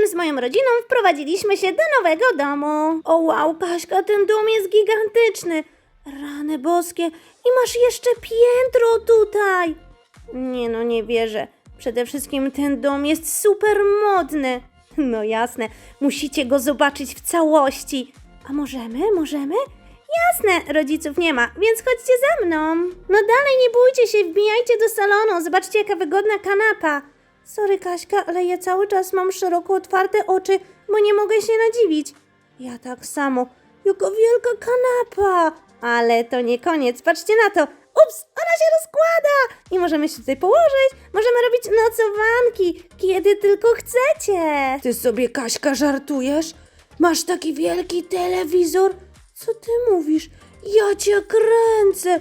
razem z moją rodziną wprowadziliśmy się do nowego domu. O wow, Kaśka, ten dom jest gigantyczny. Rany boskie. I masz jeszcze piętro tutaj. Nie no, nie wierzę. Przede wszystkim ten dom jest super modny. No jasne, musicie go zobaczyć w całości. A możemy? Możemy? Jasne, rodziców nie ma, więc chodźcie za mną. No dalej, nie bójcie się, wbijajcie do salonu. Zobaczcie, jaka wygodna kanapa. Sorry, Kaśka, ale ja cały czas mam szeroko otwarte oczy, bo nie mogę się nadziwić. Ja tak samo. Jaka wielka kanapa! Ale to nie koniec, patrzcie na to. Ups, ona się rozkłada! I możemy się tutaj położyć, możemy robić nocowanki, kiedy tylko chcecie. Ty sobie, Kaśka, żartujesz? Masz taki wielki telewizor? Co ty mówisz? Ja cię kręcę!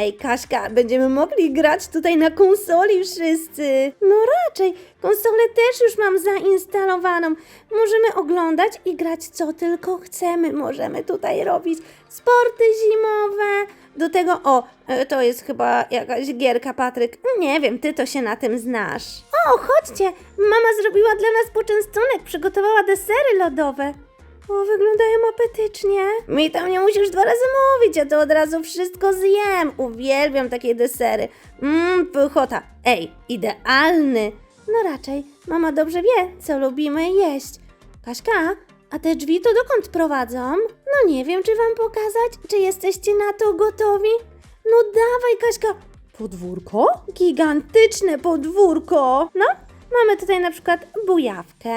Ej, Kaśka, będziemy mogli grać tutaj na konsoli wszyscy. No raczej, konsolę też już mam zainstalowaną. Możemy oglądać i grać co tylko chcemy. Możemy tutaj robić sporty zimowe. Do tego, o, e, to jest chyba jakaś gierka, Patryk. Nie wiem, ty to się na tym znasz. O, chodźcie, mama zrobiła dla nas poczęstunek, przygotowała desery lodowe. O, wyglądają apetycznie. Mi tam nie musisz dwa razy mówić, ja to od razu wszystko zjem. Uwielbiam takie desery. Mmm, pychota. Ej, idealny. No raczej, mama dobrze wie, co lubimy jeść. Kaśka, a te drzwi to dokąd prowadzą? No nie wiem, czy wam pokazać, czy jesteście na to gotowi? No dawaj, Kaśka. Podwórko? Gigantyczne podwórko. No, mamy tutaj na przykład bujawkę.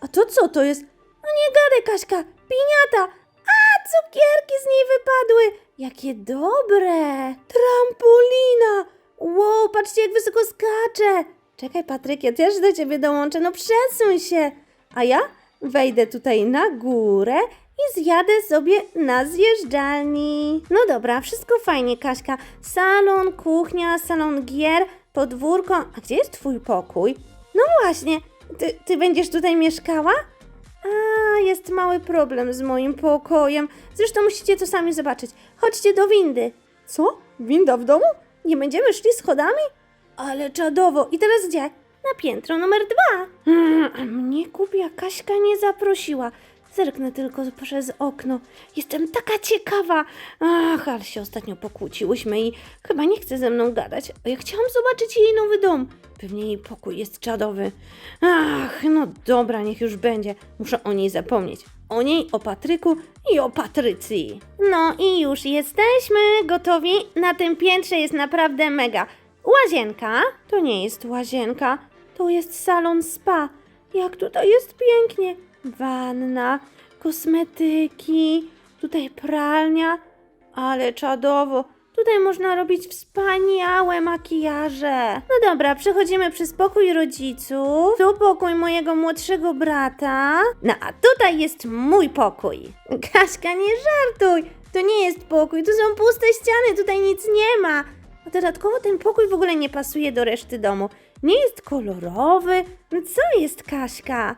A to co to jest? No nie gadaj, Kaśka, piniata! A, cukierki z niej wypadły! Jakie dobre! Trampolina! Wow, patrzcie jak wysoko skacze! Czekaj, Patryk, ja też do ciebie dołączę, no przesuń się! A ja wejdę tutaj na górę i zjadę sobie na zjeżdżalni. No dobra, wszystko fajnie, Kaśka. Salon, kuchnia, salon gier, podwórko. A gdzie jest twój pokój? No właśnie, ty, ty będziesz tutaj mieszkała? A, jest mały problem z moim pokojem. Zresztą musicie to sami zobaczyć. Chodźcie do windy. Co? Winda w domu? Nie będziemy szli schodami? Ale czadowo. I teraz gdzie? Na piętro numer dwa. Mm, a mnie kupia Kaśka nie zaprosiła. Zerknę tylko przez okno. Jestem taka ciekawa. Ach, ale się ostatnio pokłóciłyśmy i chyba nie chce ze mną gadać. Ja chciałam zobaczyć jej nowy dom. Pewnie jej pokój jest czadowy. Ach, no dobra, niech już będzie. Muszę o niej zapomnieć. O niej, o Patryku i o Patrycji. No i już jesteśmy gotowi. Na tym piętrze jest naprawdę mega. Łazienka? To nie jest łazienka. To jest salon spa. Jak tutaj jest pięknie. Wanna, kosmetyki, tutaj pralnia. Ale czadowo. Tutaj można robić wspaniałe makijaże. No dobra, przechodzimy przez pokój rodziców. Tu pokój mojego młodszego brata. No a tutaj jest mój pokój. Kaśka, nie żartuj. To nie jest pokój, tu są puste ściany, tutaj nic nie ma. A dodatkowo ten pokój w ogóle nie pasuje do reszty domu. Nie jest kolorowy. No co jest Kaśka?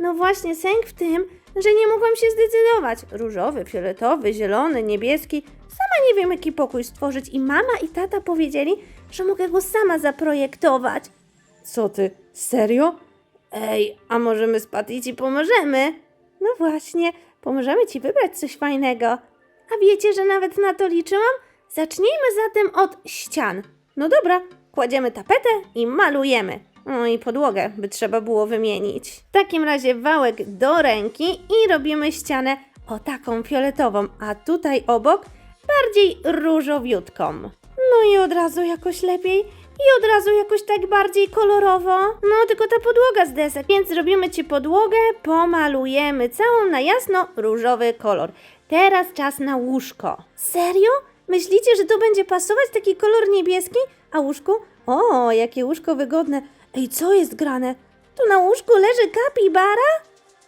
No właśnie, sęk w tym, że nie mogłam się zdecydować. Różowy, fioletowy, zielony, niebieski. Sama nie wiem, jaki pokój stworzyć i mama i tata powiedzieli, że mogę go sama zaprojektować. Co ty, serio? Ej, a może my z Patty ci pomożemy? No właśnie, pomożemy ci wybrać coś fajnego. A wiecie, że nawet na to liczyłam? Zacznijmy zatem od ścian. No dobra, kładziemy tapetę i malujemy. No i podłogę by trzeba było wymienić. W takim razie wałek do ręki i robimy ścianę o taką fioletową, a tutaj obok bardziej różowiutką. No i od razu jakoś lepiej i od razu jakoś tak bardziej kolorowo. No tylko ta podłoga z desek, więc zrobimy Ci podłogę, pomalujemy całą na jasno różowy kolor. Teraz czas na łóżko. Serio? Myślicie, że tu będzie pasować taki kolor niebieski? A łóżku? O, jakie łóżko wygodne. Ej, co jest grane? Tu na łóżku leży kapibara?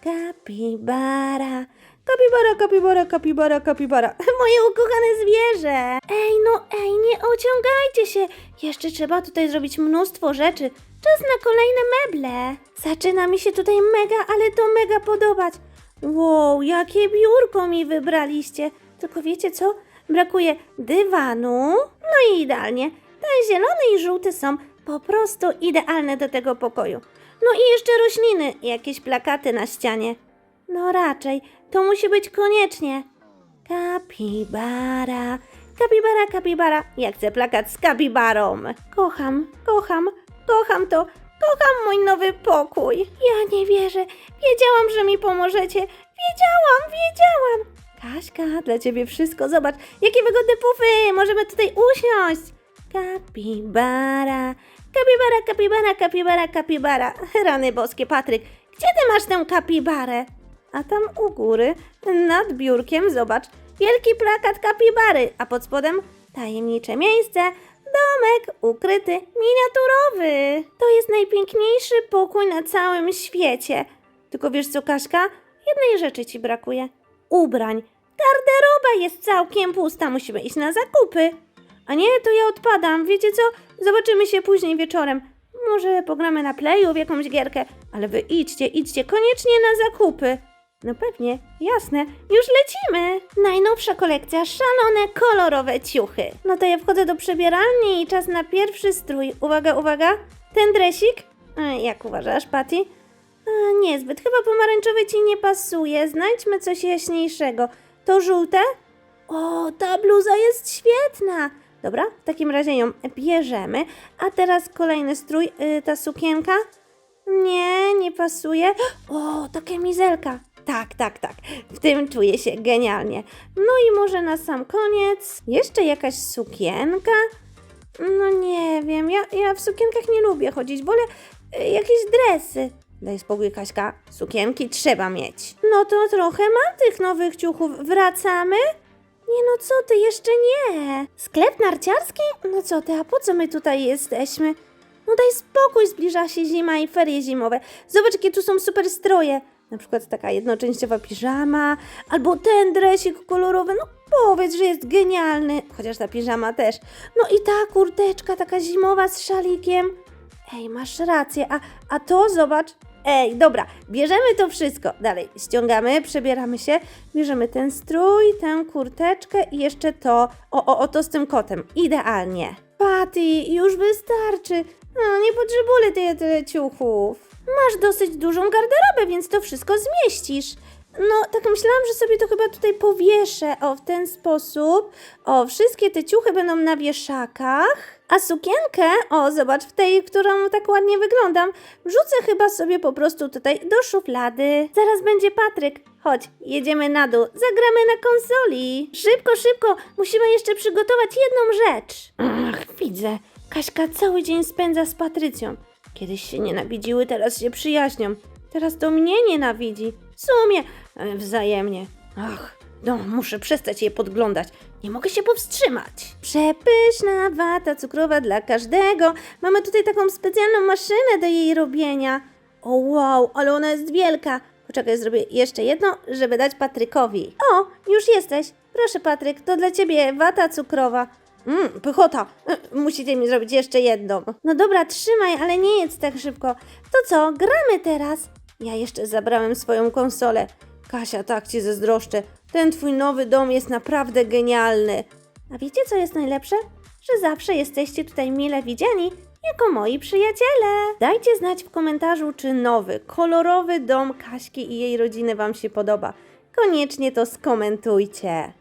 Kapibara. Kapibara, kapibara, kapibara, kapibara. Moje ukochane zwierzę. Ej, no ej, nie ociągajcie się. Jeszcze trzeba tutaj zrobić mnóstwo rzeczy. Czas na kolejne meble. Zaczyna mi się tutaj mega, ale to mega podobać. Wow, jakie biurko mi wybraliście. Tylko wiecie co? Brakuje dywanu. No i idealnie. Te zielone i żółte są po prostu idealne do tego pokoju. No i jeszcze rośliny, jakieś plakaty na ścianie. No raczej, to musi być koniecznie. Kapibara, kapibara, kapibara. Ja chcę plakat z kapibarą. Kocham, kocham, kocham to. Kocham mój nowy pokój. Ja nie wierzę. Wiedziałam, że mi pomożecie. Wiedziałam, wiedziałam. Kaśka, dla ciebie wszystko. Zobacz, jakie wygodne pufy. Możemy tutaj usiąść. Kapibara, kapibara, kapibara, kapibara, kapibara. Rany boskie, Patryk. Gdzie ty masz tę kapibarę? A tam u góry, nad biurkiem, zobacz, wielki plakat kapibary, a pod spodem tajemnicze miejsce, domek ukryty, miniaturowy. To jest najpiękniejszy pokój na całym świecie. Tylko wiesz co, Kaśka? Jednej rzeczy ci brakuje. Ubrań. Garderoba jest całkiem pusta, musimy iść na zakupy. A nie, to ja odpadam. Wiecie co? Zobaczymy się później wieczorem. Może pogramy na playu w jakąś gierkę, ale wy idźcie, idźcie koniecznie na zakupy. No pewnie, jasne, już lecimy. Najnowsza kolekcja, szalone, kolorowe ciuchy. No to ja wchodzę do przebieralni i czas na pierwszy strój. Uwaga, uwaga, ten dresik? Jak uważasz, Patty? Niezbyt, chyba pomarańczowy ci nie pasuje. Znajdźmy coś jaśniejszego. To żółte? O, ta bluza jest świetna! Dobra, w takim razie ją bierzemy. A teraz kolejny strój, y, ta sukienka. Nie, nie pasuje. O, ta kamizelka. Tak, tak, tak. W tym czuję się genialnie. No i może na sam koniec jeszcze jakaś sukienka? No nie wiem, ja, ja w sukienkach nie lubię chodzić, wolę y, jakieś dresy. Daj spokój, Kaśka, sukienki trzeba mieć. No to trochę mam tych nowych ciuchów. Wracamy? Nie no, co ty, jeszcze nie. Sklep narciarski? No co ty, a po co my tutaj jesteśmy? No daj spokój, zbliża się zima i ferie zimowe. Zobacz, jakie tu są super stroje. Na przykład taka jednoczęściowa piżama, albo ten dresik kolorowy. No powiedz, że jest genialny. Chociaż ta piżama też. No i ta kurteczka taka zimowa z szalikiem. Ej, masz rację, a, a to zobacz. Ej, dobra, bierzemy to wszystko. Dalej, ściągamy, przebieramy się, bierzemy ten strój, tę kurteczkę i jeszcze to. O, o, o, to z tym kotem. Idealnie. Patty, już wystarczy. No, nie potrzebuję tyle, tyle ciuchów. Masz dosyć dużą garderobę, więc to wszystko zmieścisz. No, tak myślałam, że sobie to chyba tutaj powieszę. O, w ten sposób. O, wszystkie te ciuchy będą na wieszakach. A sukienkę, o, zobacz, w tej, którą tak ładnie wyglądam, wrzucę chyba sobie po prostu tutaj do szuflady. Zaraz będzie Patryk. Chodź, jedziemy na dół, zagramy na konsoli. Szybko, szybko, musimy jeszcze przygotować jedną rzecz. Ach, widzę. Kaśka cały dzień spędza z Patrycją. Kiedyś się nienawidziły, teraz się przyjaźnią. Teraz to mnie nienawidzi. W sumie e, wzajemnie. Ach, no, muszę przestać je podglądać. Nie mogę się powstrzymać. Przepyszna wata cukrowa dla każdego. Mamy tutaj taką specjalną maszynę do jej robienia. O wow, ale ona jest wielka. Poczekaj, zrobię jeszcze jedno, żeby dać Patrykowi. O, już jesteś. Proszę Patryk, to dla ciebie wata cukrowa. Mmm, pychota. E, Musicie mi zrobić jeszcze jedną. No dobra, trzymaj, ale nie jedz tak szybko. To co, gramy teraz? Ja jeszcze zabrałem swoją konsolę. Kasia, tak ci zazdroszczę. Ten twój nowy dom jest naprawdę genialny. A wiecie, co jest najlepsze? Że zawsze jesteście tutaj mile widziani jako moi przyjaciele. Dajcie znać w komentarzu, czy nowy, kolorowy dom Kaśki i jej rodziny Wam się podoba. Koniecznie to skomentujcie.